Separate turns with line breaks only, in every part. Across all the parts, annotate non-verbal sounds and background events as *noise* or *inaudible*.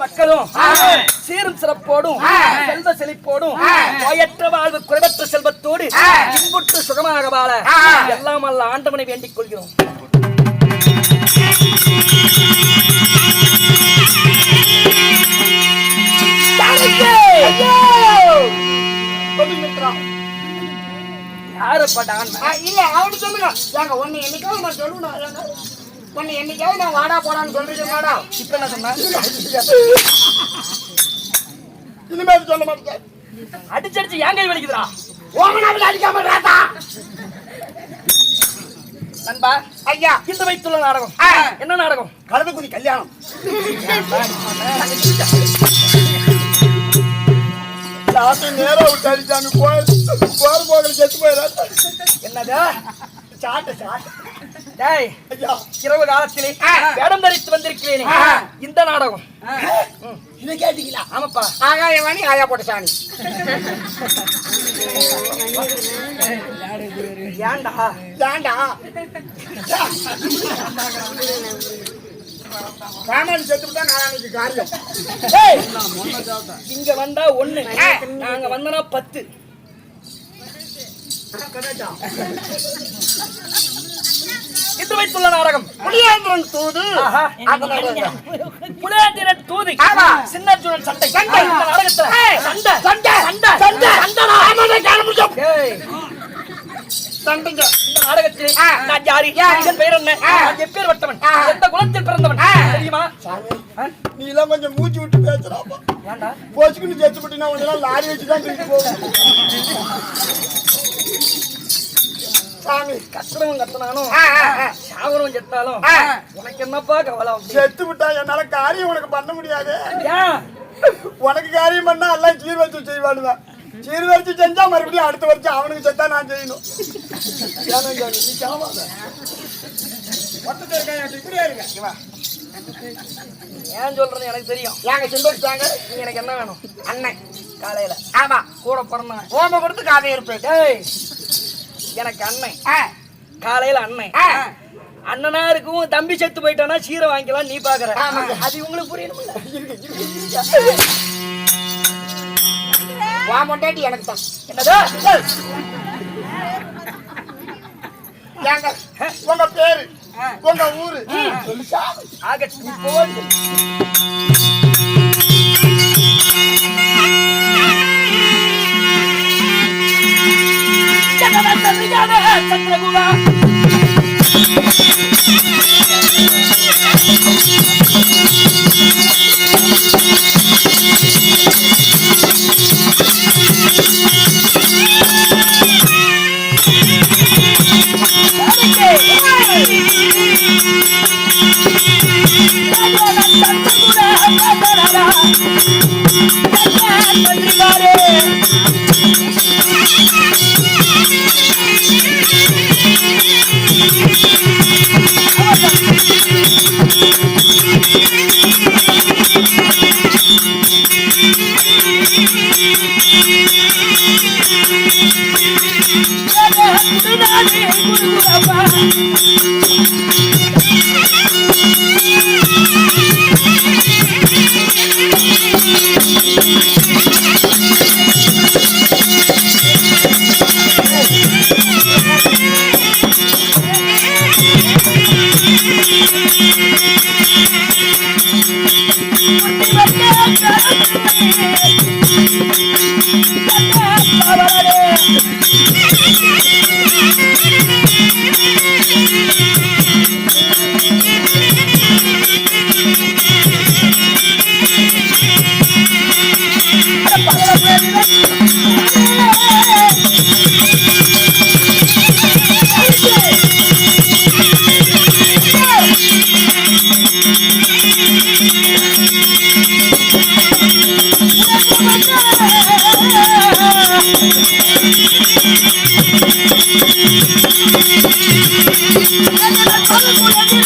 மக்களும் சீரும் சிறப்போடும் செல்வ செழிப்போடும் நோயற்ற வாழ்வு குறைவற்ற செல்வத்தோடு இன்புற்று சுகமாக வாழ எல்லாம் அல்ல ஆண்டவனை வேண்டிக் கொள்கிறோம் யாருப்பட்ட ஆண்மை
ஆ, இல்ல அவனு சொல்லுங்க. ஒன்னு என்னைக்காவது நான் சொல்லணும் ஒன்னு என்னைக்காவது நான் வாடா போடான்னு சொல்றீங்க மேடம்
இப்ப என்ன சொன்னா
இனிமேல் சொல்ல மாட்டேன்
அடிச்சடிச்சு ஏன் கை வலிக்குதுடா
ஓமனாவில் அடிக்காம
நண்பா
ஐயா
இந்த வைத்துள்ள நாடகம். என்ன நாடகம்
கழுதுக்குடி கல்யாணம் நேரம் விட்டு அடிச்சாமி கோயில் போற போகிற செத்து போயிடாது
என்னது
சாட்டு சாட்டு
இரவு காலத்திலே. வேடம் தரித்து வந்திருக்கிறேனே. இந்த நாடகம்.
இதை கேட்டீங்களா?
ஆமாப்பா.
ஆகாயவாணி ஆயா போட்ட சாணி
ஏன்டா?
ஏண்டா ராமாயணி செத்துட்டா நாளைக்கு காரியம்.
இங்க வந்தா ஒண்ணு. நாங்க வந்தனா பத்து. இன்று வைத்துள்ள நாடகம்.
புளியாந்திரன் தூது.
புலேந்திரன் தூதி. சின்னர்ஜுனன் சண்டை.
சண்டை.
இந்த நாடகத்துல.
ஏய்,
சண்டை.
சண்டை.
சண்டை.
சண்டை.
சண்டைடா.
ராமாயணம் காணமுடியும்
டேய்,
சண்டைங்க
இந்த நாடகத்தில்
ஆ.
நான் யாரு? என் பெயர் என்ன? எப்பேற்பட்டவன்
ஆ.
எந்த குலத்தில் பிறந்தவன். தெரியுமா?
நீ எல்லாம் கொஞ்சம் மூச்சு விட்டு பேசுறாப்பா. போச்சுக்குன்னு லாரி வச்சு தான் போகும் சாமி
கத்துறவன் கத்துனாலும். சாவரவன் செத்தாலும். உனக்கு என்னப்பா கவலை?
செத்து விட்டா என்னால காரியம் உனக்கு பண்ண முடியாது. உனக்கு காரியம் பண்ணா எல்லாம் சீர் வச்சு செய்வானுங்க சீர் வச்சு செஞ்சா மறுபடியும் அடுத்த வருஷம் அவனுக்கு செத்தா நான் செய்யணும்.
ஏன் சொல்றேன்னு எனக்கு தெரியும்.
செம்பருத்தாங்க
நீ எனக்கு என்ன வேணும்?
அண்ணன்.
காலையில.
ஆமா.
கூட பிறந்தவன்.
ஓம கொடுத்து காதை இருப்பேன்
டேய் எனக்கு அண்ணன். காலையில அண்ணன். அண்ணனா இருக்கும் தம்பி செத்து போயிட்டானா சீரை வாங்கிக்கலாம் நீ பாக்குற. அது உங்களுக்கு புரியணும்.
வா மொண்டாட்டி எனக்கு தான்.
என்னதா?
உங்க பேரு உங்க ஊரு. சரியான சந்திரகுலா Thank you. சொல்லு சாமி.
ஆக நீ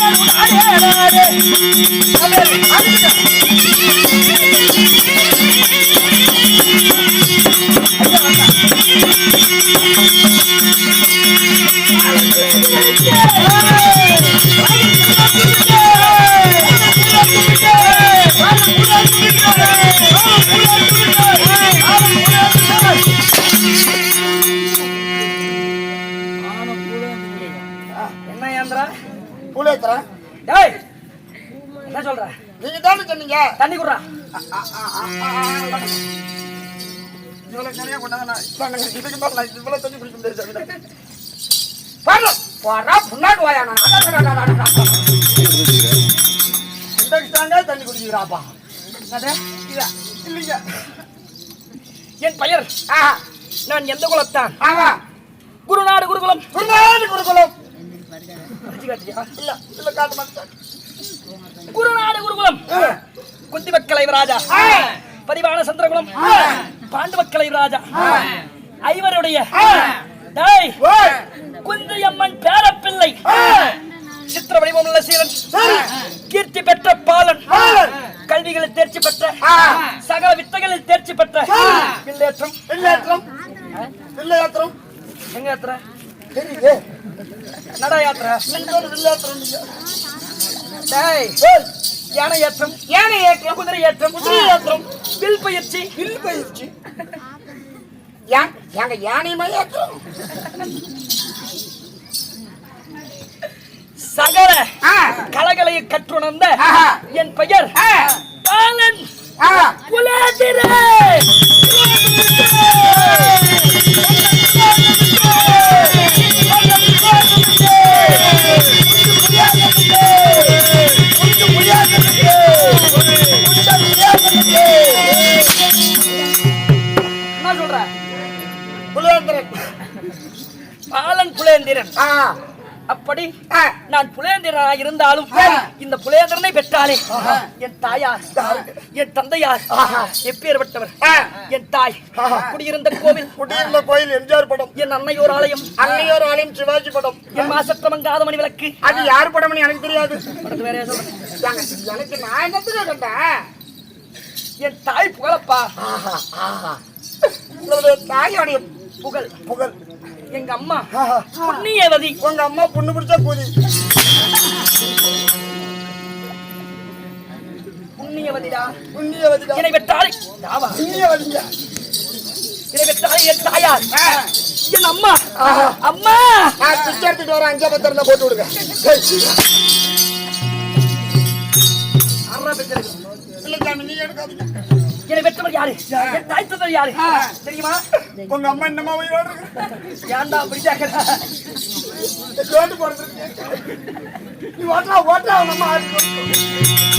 போடு சந்திரகுலா
ஆ
டேய் என்ன சொல்ற
நீங்க தானே சொன்னீங்க
தண்ணி குடுறா
தண்ணி குடிக்கிறாப்பா. இல்லைங்க
என் பெயர் நான் எந்த குலத்தான் குருநாடு குருகுலம்
குருநாடு குருகுலம்
குருநாடு குருகுலம். குந்திமக்கலை ராஜா. பதிவான சந்திரகுலம். பாண்டுவக்கலை ராஜா. ஐவருடைய. குந்தியம்மன் பேரப்பிள்ளை. சித்திர வடிவம் உள்ள சீரன்
சரி.
கீர்த்தி பெற்ற பாலன். கல்விகளில் தேர்ச்சி பெற்ற. சகல வித்தைகளில் தேர்ச்சி பெற்ற. வில்லேற்றம்.
வில்லேற்றம். வில்லையாத்திரம்
எங்க யாத்திரை
தெரியுது
நட யாத்திரை? யானை ஏற்றம்.
யானை ஏற்றம்
குதிரை ஏற்றம்
குதிரை ஏற்றம்.
வில் பயிற்சி.
வில் பயிற்சி. எங்க யானையுமா ஏற்றம்?
சகல. கலகலையை கற்றுணர்ந்த. என் பெயர். பாலன்.
ஆ, புலேந்திரன்.
பாலன் புலேந்திரன். அப்படி நான் புலேந்திரனாக இருந்தாலும். இந்த புலேந்திரனை பெற்றாலே என் தாயார் என் தந்தையார் எப்பேற்பட்டவர். என் தாய். குடியிருந்த கோவில்
குடியிருந்த கோயில் எம்ஜிஆர் படம்.
என் அன்னையோர் ஆலயம்
அன்னையோர் ஆலயம் சிவாஜி படம்.
என் மாசற்ற மங்காத மணி விளக்கு.
அது யார் படம்னு எனக்கு தெரியாது. எனக்கு நான் என்னத்துக்கு கண்டேன்
என் தாய் புகழப்பா.
தாயோடைய
புகழ்
புகழ்.
எங்க அம்மா. புண்ணியவதி
உங்க அம்மா பொண்ணு பிடிச்சா கூலி
புண்ணியவதிடா
புண்ணியவதிடா
என்னை பெற்றாலே தாவா
புண்ணியவதிங்க
என்னை பெற்றாலே என் தாயார். என் அம்மா. அம்மா.
நான் பிச்சை எடுத்துட்டு வரேன் அஞ்சா பத்து இருந்தா போட்டு விடுங்க. இல்ல சாமி நீங்க எடுக்காதீங்க.
என்னை பெற்றவர் யாரு? என் தாய் தந்தவர் யாரு? தெரியுமா?
உங்க அம்மா என்னமா உயிரோடு
ஏன்டா அப்படி
போறது நீ ஓட்டா ஓட்டா அவங்க அம்மா ஆடி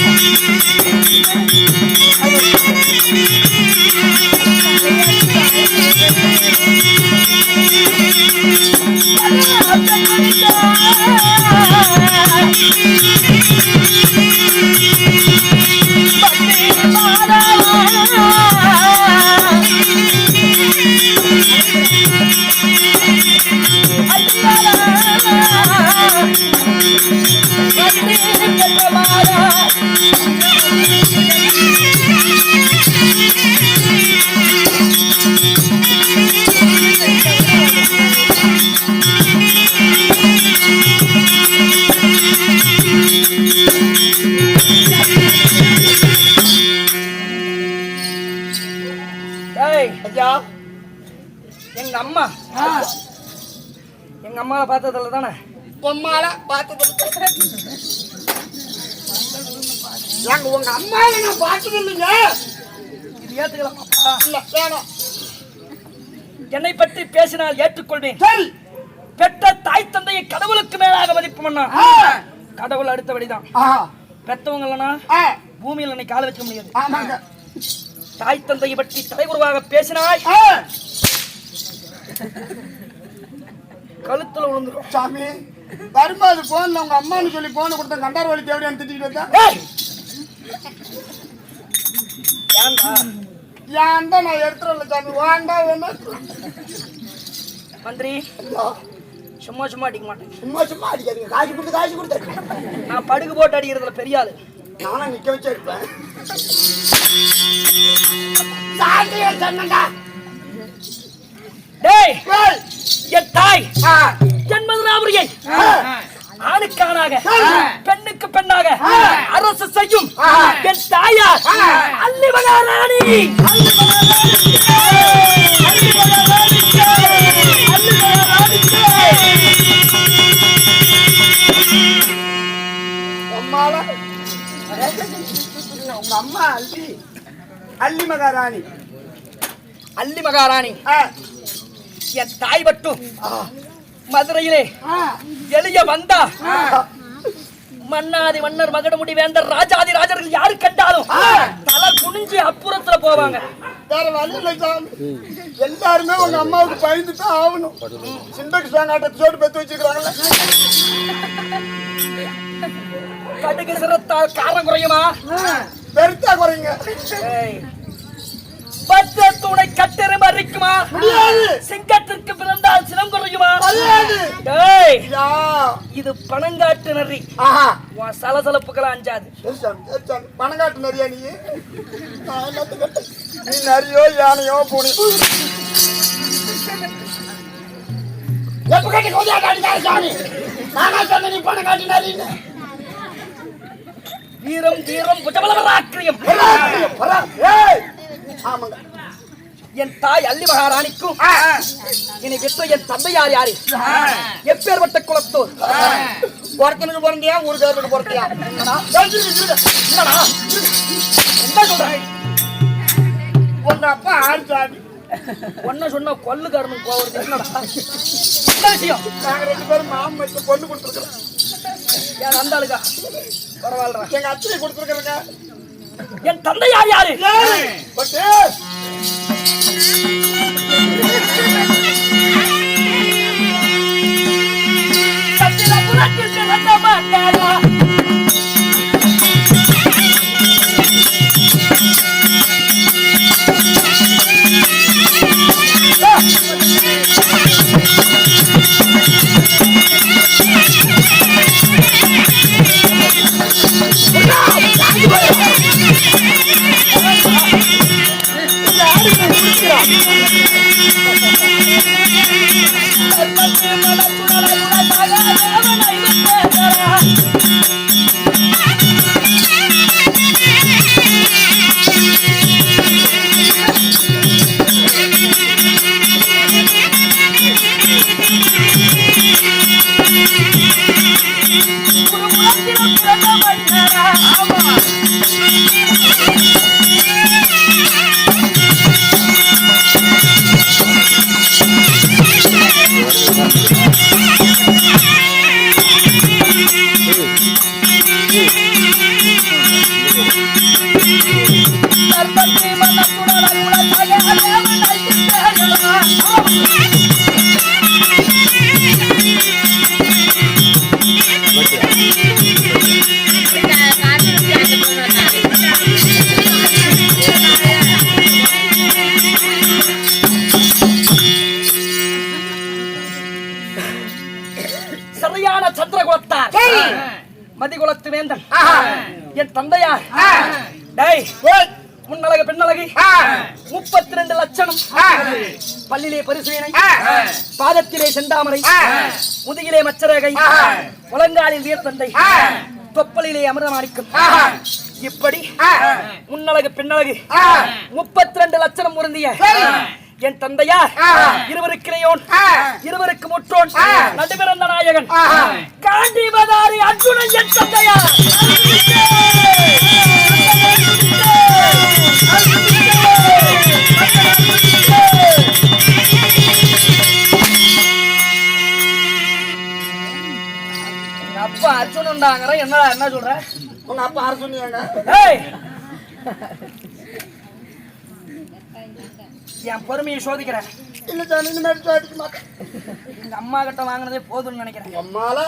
போட்டு.
ஏய் அம்மாவை பார்த்ததில்ல தானே?
பொம்மால பார்த்தது ஏங்க உங்க அம்மா நான் பார்த்தது இல்லைங்க
இது ஏத்துக்கலாமா
இல்ல வேணாம்.
என்னை பற்றி பேசினால் ஏற்றுக்கொள்வேன்.
சரி.
பெற்ற தாய் தந்தையை கடவுளுக்கு மேலாக மதிப்பு பண்ணா
ஆ.
கடவுள் அடுத்தபடிதான். பெத்தவங்க பூமியில் என்னை கால வைக்க முடியாது. தாய் தந்தையை பற்றி தலைகுருவாக பேசினாய். கழுத்துல விழுந்துரும்.
சாமி வரும்போது போன்ல உங்க அம்மான்னு சொல்லி போன் கொடுத்த கண்டார் வழி தேவையான்னு திட்டிட்டு வந்தா
ஏய்! ஏன்டா?
ஏன்டா நான் எடுத்துறல சாமி வாண்டா வேணா
மந்திரி சும்மா சும்மா அடிக்க மாட்டேன்.
சும்மா சும்மா அடிக்காதீங்க காசு கொடுத்து காசு கொடுத்து
நான் படுகு போட்டு அடிக்கிறதுல பெரிய ஆளு.
நானும் நிக்க வச்சு இருப்பேன் சாண்டியை சொன்னடா
டேய் என் தாய் ஜன்மதுராபுரியை ஆணுக்கானாக பெண்ணுக்கு பெண்ணாக அரசு செய்யும் என் தாயார் அல்லி அல்லி! அல்லி! அல்லி மகாராணிக்கு!
அம்மாவ உங்க அம்மா அள்ளி. அள்ளி மகாராணி.
அல்லி மகாராணி. என் தாய் மட்டும். மதுரையிலே எளிய வந்தா. மன்னாதி மன்னர் மகடமுடி வேந்தர் ராஜாதி ராஜர்கள் யாரு கண்டாலும் தலை குனிஞ்சு அப்புறத்துல போவாங்க.
வேற வழி இல்லை சாமி. எல்லாருமே உங்க அம்மாவுக்கு பயந்து தான் ஆகணும். சிண்டக்ஸ் வாங்காட்ட சோடு பெத்து வச்சிருக்காங்கல்ல
கடுகு சிரத்தால் காரம் குறையுமா?
பெருத்தா குறைங்க.
துணை கட்டெருமை அரிக்குமா? சிங்கத்திற்கு பிறந்தால் சினம் குறையுமா? இது பணங்காட்டு நரி. உன் சலசலப்புக்கெல்லாம் அஞ்சாது.
பணங்காட்டு நிறையா நீ? நரியோ யானையோ பூனை எப்ப கட்டி கொதியா காட்டினாரு சாமி? நானா சொன்ன நீ பணம் காட்டி நரின்னு.
வீரம் வீரம் புஜபலவராக்கிரியம்
பராக்கிரியம், பரா- ஏய்! ஆமாங்க.
என் தாய் அல்லி மகாராணிக்கும் இனி விற்ற என் தந்தையார் யாரு? எப்பேற்பட்ட குலத்தோர்.
ஒருத்தனுக்கு பிறந்தியா ஒரு பேருக்கு பிறந்தியா?
என்ன சொல்றேன்
உங்க அப்பா ஆள் சாமி
ஒன்ன சொன்ன கொல்லுக்காரனுக்கு போவது என்னடா? என்ன விஷயம்?
நாங்க ரெண்டு பேரும் மாமன் வச்சு பொண்ணு கொடுத்துருக்கோம்
என் நந்தாளுக்கா பரவாயில்ல
எங்க அத்தையை கொடுத்துருக்கேங்க
என் தந்தையார் யாரு?
பட்டு
சத்திரபுரத்தில் பிறந்த மன்னரா. Gracias. சரியான சந்திரகுலத்தார். மதிகுலத்து வேந்தன். என் தந்தையார். டேய் முன்னழகு பெண்ணழகு முப்பத்தி ரெண்டு லட்சணம். பல்லிலே பரிசீலனை. பாதத்திலே செந்தாமரை. முதுகிலே மச்சரகை. முழங்காலில் வீர்த்தந்தை தொப்பலிலே அமிர்தமாணிக்கம். இப்படி முன்னழகு பெண்ணழகு முப்பத்தி ரெண்டு லட்சணம் பொருந்திய என் தந்தையார். இருவருக்கிறையோன் இருவருக்கு முற்றோன். நடுபிறந்த நாயகன். காண்டிபதாரி அர்ஜுனன் என் தந்தையார். அப்பா அர்ஜுனன்டாங்கிற என்னடா என்ன சொல்ற?
உங்க அப்பா
ஏய்! என் பொறுமையை சோதிக்கிறேன்.
இல்ல சாமி இனிமேல் சாதிக்க மாட்டேன்.
எங்க அம்மா கிட்ட வாங்கினதே போதும்னு நினைக்கிறேன்.
அம்மால?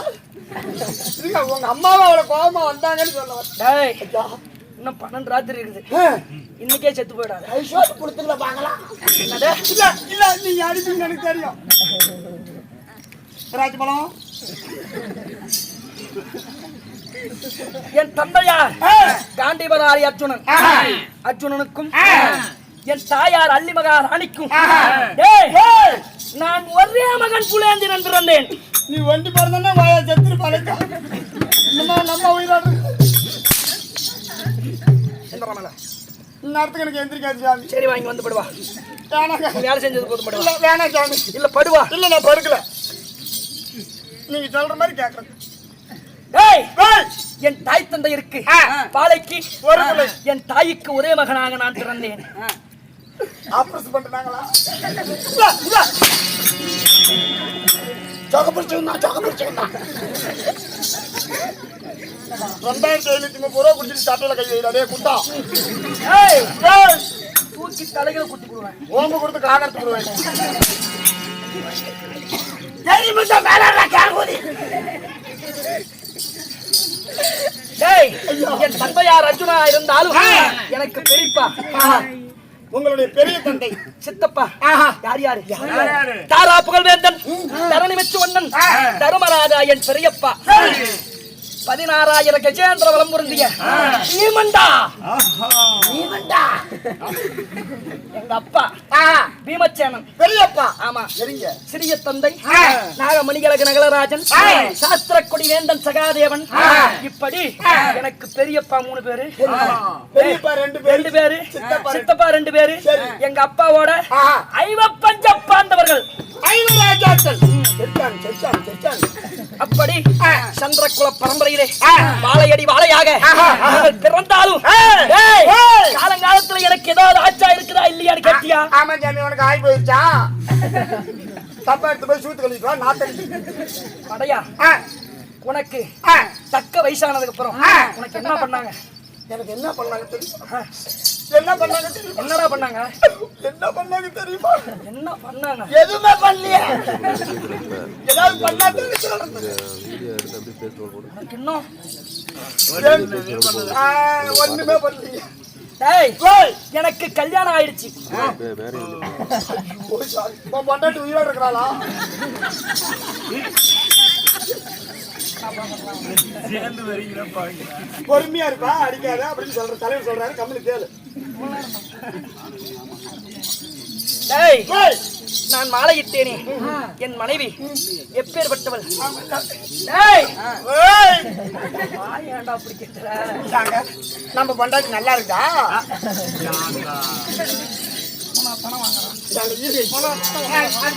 இல்ல உங்க அம்மாவை அவ்வளவு கோபமா வந்தாங்கன்னு சொல்ல வரேன்.
டேய்
ஐயா.
இன்னும் பன்னெண்டு ராத்திரி இருக்குது. இன்னைக்கே செத்து போயிடாது.
ஐசோத்து கொடுத்துங்களா பார்க்கலாம்? இல்ல இல்ல நீங்க அடிப்பீங்க எனக்கு தெரியும். திராட்சை பழம்
என் தந்தையார்
ஆ,
காண்டிபராரி அர்ஜுனன். அர்ஜுனனுக்கும் என் தாயார் அல்லிமகா ராணிக்கும். நான் ஒரே மகன் புலேந்தி நன்று வந்தேன்.
நீ வண்டி பிறந்தா வாயா செத்துரு பழக்கா நம்ம உயிரோடு இந்நேரத்துக்கு எனக்கு எந்திரிக்காது சாமி.
சரி வாங்கி வந்து படுவா. வேலை செஞ்சது போதும் படுவா.
வேணாம் சாமி.
இல்ல படுவா.
இல்ல நான் படுக்கல. நீங்க சொல்ற மாதிரி ஏய்,
என் தாய் தந்தை இருக்கு. பாலைக்கு. என் தாய்க்கு ஒரே மகனாக நான் பிறந்தேன்.
ஆபரேஷன் பிடிச்சிருந்தா ஜோக பிடிச்சிருந்தா ரெண்டாயிரத்தி ஐநூத்தி முப்பது ரூபா குடிச்சிட்டு சட்டையில கை வைடா குண்டா.
ஏய்
ஏய்,
தூக்கி தலைகளை குத்தி போடுவேன்.
ஓம்பு கொடுத்து காகத்துக்கு விடுவேன்
டேய் என் தந்தையார் அர்ஜுனா இருந்தாலும் எனக்கு பெரியப்பா.
உங்களுடைய பெரிய தந்தை.
சித்தப்பா. யார் யாரு? தாரா புகழ்வேந்தன் தரணி மெச்சுவண்ணன் தருமராஜா என் பெரியப்பா. பதினாறாயிரம் கஜேந்திர வலம் பொருந்திய. பீமண்டா பீமண்டா எங்க அப்பா
ஆஹா,
பீமச்சேனன்.
பெரியப்பா
ஆமா.
சரிங்க
சிறிய தந்தை.
ஆ.
நாகமணிகலக நகலராஜன். சாஸ்திரக்கொடி வேந்தன் சகாதேவன். இப்படி எனக்கு பெரியப்பா மூணு பேரு.
பெரியப்பா. ரெண்டு பேர்.
ரெண்டு பேரு.
சித்தப்பா
ரெண்டு பேரு. எங்க அப்பாவோட. ஐவப்பஞ்ச பாண்டவர்கள்
ஐந்து ராஜாக்கள். செத்தான் செத்தான் செத்தான்
அப்படி சந்திரகுல பரம்பரையிலே. வாழையடி வாழையாக பிறந்தாலும். காலங்காலத்துல எனக்கு ஏதாவது ஆச்சா இருக்குதா இல்லையான்னு கேட்டியா
ஆமா சாமி உனக்கு ஆகி போயிடுச்சா தப்பா எடுத்து போய் சூத்து கழிச்சுவா நாத்தடி
அடையா
ஆ,
உனக்கு தக்க வயசானதுக்கு அப்புறம். உனக்கு என்ன பண்ணாங்க
எனக்கு என்ன பண்ணாங்க தெரியுமா. என்ன பண்ணாங்க
என்னடா பண்ணாங்க?
என்ன பண்ணாங்க தெரியுமா?
என்ன பண்ணாங்க?
எதுவுமே பண்ணலையே. ஏதாவது பண்ணா ஒண்ணுமே பண்ணலையே.
எனக்கு கல்யாணம் ஆயிடுச்சு.
ஓ, சாமி. உன் பொண்டாட்டி உயிரோட இருக்கிறாளா பொறுமையா இருப்பா அடிக்காத அப்படின்னு சொல்ற தலைவர் சொல்றாரு கம்மி கேளு
நான் மாலையிட்டேனே. என் மனைவி எப்பேற்பட்டவள்
நம்ம பொண்டாட்டி நல்லா இருக்கா? இந்தாங்க, இரு. ஏய், அது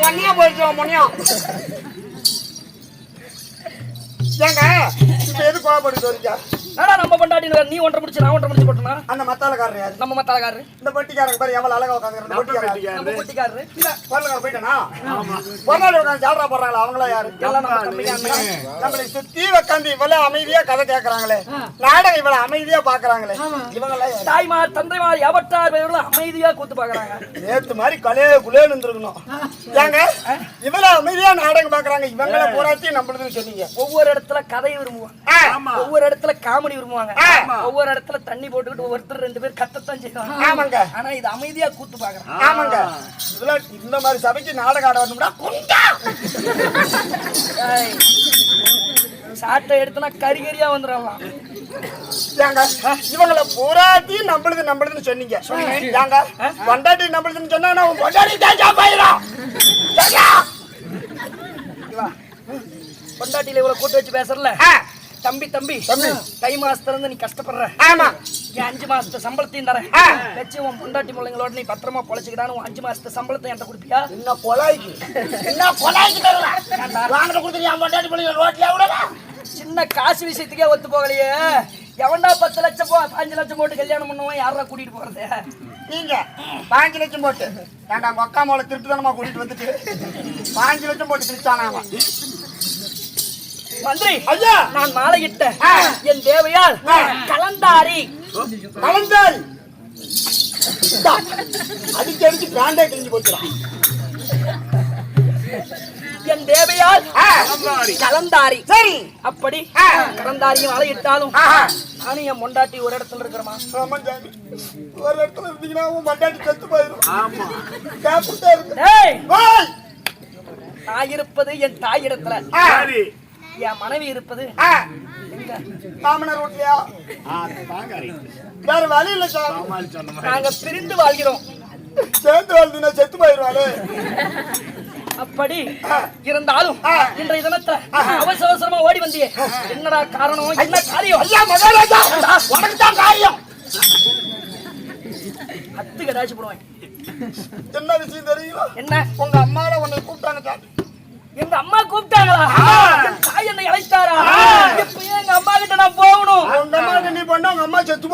மணியா போயிடுச்சு, மணியா. *laughs* ஏங்க இப்ப எது கோவப்பட்டு வரீங்க
என்னடா நம்ம பொண்டாட்டி நீ ஒன்றரை முடிச்சு நான் ஒன்றரை முடிச்சு போட்டனா?
அந்த மத்தாலக்காரர் யாரு?
நம்ம மத்தாளக்காரரு.
இந்த பட்டிக்காரங்க பாரு எவ்வளவு அழகா உட்காந்துருக்க பட்டிக்காரங்க
நம்ம பொட்டிக்காரரு.
இல்ல பொருளாதார போயிட்டானா? பொருளாதார உட்காந்து ஜாலரா போடுறாங்களா அவங்களா யாரு?
எல்லாம் நம்ம தம்பிங்க
நம்மளை சுத்தி உட்காந்து இவ்வளவு அமைதியா கதை கேக்குறாங்களே. நாடகம் இவ்வளவு அமைதியா பாக்குறாங்களே. யாரு?
தாய்மார் தந்தைமார் எவற்றார் பேர்களும் அமைதியா கூத்து பாக்குறாங்க.
நேத்து மாதிரி கலே குலேன்னு இருந்திருக்கணும் ஏங்க இவ்வளவு அமைதியா நாடகம் பாக்குறாங்க. இவங்கள பூராத்தையும் நம்மளுதுன்னு சொன்னீங்க.
ஒவ்வொரு இடத்துல கதை விரும்புவாங்க. ஒவ்வொரு இடத்துல காமெடி விரும்புவாங்க.
ஆமா.
ஒவ்வொரு இடத்துல தண்ணி போட்டுக்கிட்டு ஒவ்வொருத்தர் ரெண்டு பேர் கத்தத்தான் செய்வாங்க.
ஆமாங்க.
ஆனா இது அமைதியா கூத்து பாக்குறாங்க
ஆமாங்க. இதெல்லாம் இந்த மாதிரி சபைக்கு நாடகம் ஆட வரணும்னா குண்டா!
சாட்டை எடுத்தனா கறி கறியா வந்துடலாம்.
ஏங்க இவங்கள பூராத்தையும் நம்மளுது நம்மளுதுன்னு சொன்னீங்க. ஏங்க பொண்டாட்டி நம்மளுதுன்னு சொன்னா உன் பொண்டாட்டி போயிடும்
பொண்டாட்டியில இவ்வளவு கூட்டு வச்சு பேசுறல தம்பி தம்பி
தம்பி.
தை மாசத்துல இருந்து நீ கஷ்டப்படுற.
ஆமா.
என் அஞ்சு மாசத்து சம்பளத்தையும் தரேன். வச்சு உன் பொண்டாட்டி பிள்ளைங்களோட நீ பத்திரமா பொழைச்சிக்கிட்டான்னு உன் அஞ்சு மாசத்து சம்பளத்தை என்கிட்ட கொடுப்பியா?
என்ன கொலாய்க்கு என்ன கொலாய்க்கு வாங்கிட்டு கொடுத்துட்டு என் பொண்டாட்டி பிள்ளைங்க ரோட்ல விடல
சின்ன காசு விஷயத்துக்கே ஒத்து போகலையே. எவன்டா பத்து லட்சம் போ அஞ்சு லட்சம் போட்டு கல்யாணம் பண்ணுவான் யாரா கூட்டிட்டு போறது?
நீங்க. பாஞ்சு லட்சம் போட்டு. ஏன்டா அக்கா மோளை திருட்டுத்தனமா கூட்டிட்டு வந்துட்டு? பாஞ்சு லட்சம் போட்டு திருச்சானாமா?
மந்திரி
ஐயா.
நான் மாலையிட்ட. என் தேவையால். கலந்தாரி.
கலந்தாரி. அடிச்சு அடிச்சு பேண்டே கிழிஞ்சு போச்சுடா.
என் தேவையால் கலந்தாரி.
சரி.
அப்படி கலந்தாரியும் அலையிட்டாலும் நானும் என் மொண்டாட்டி ஒரு இடத்துல இருக்கிறமா
ஒரு இடத்துல இருந்தீங்கன்னா உன் மண்டாட்டி செத்து போயிடும்!
நான் இருப்பது என் தாய் இடத்துல.
ஆ,
என் மனைவி இருப்பது
மாமனார் வீட்லயா வேற வழி இல்ல சார்
நாங்க பிரிந்து வாழ்கிறோம்.
சேர்ந்து வாழ்ந்தீங்கன்னா செத்து போயிடுவாரு.
அப்படி இருந்தாலும் இன்றைய தினத்துல அவசர அவசரமா ஓடி வந்தியே. என்னடா காரணம்? என்ன காரியம்?
ஐயா மகாராஜா உனக்கு தான் காரியம்.
அத்துக்கு ஏதாச்சும் போடுவேன்.
என்ன விஷயம் தெரியுமா?
என்ன?
உங்க அம்மால உன்னை கூப்பிட்டாங்க
எங்க அம்மா கூப்பிட்டாங்களா? என் தாய் என்னை அழைத்தாரா? இப்ப எங்க அம்மா கிட்ட நான் போகணும்.
உங்க அம்மாவுக்கு நீ பண்ண உங்க அம்மா செத்து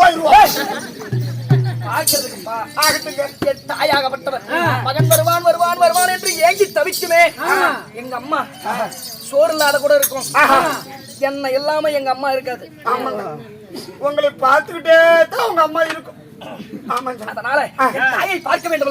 என் தாயாகப்பட்டவர் மகன் வருவான் வருவான் வருவான் என்று ஏங்கி தவிக்குமே. எங்க அம்மா சோறு இல்லாத கூட இருக்கும். என்ன இல்லாம எங்க அம்மா இருக்காது.
உங்களை பார்த்துக்கிட்டே தான் உங்க அம்மா இருக்கும். ஆமாங்க.
அதனால தாயை பார்க்க வேண்டும்.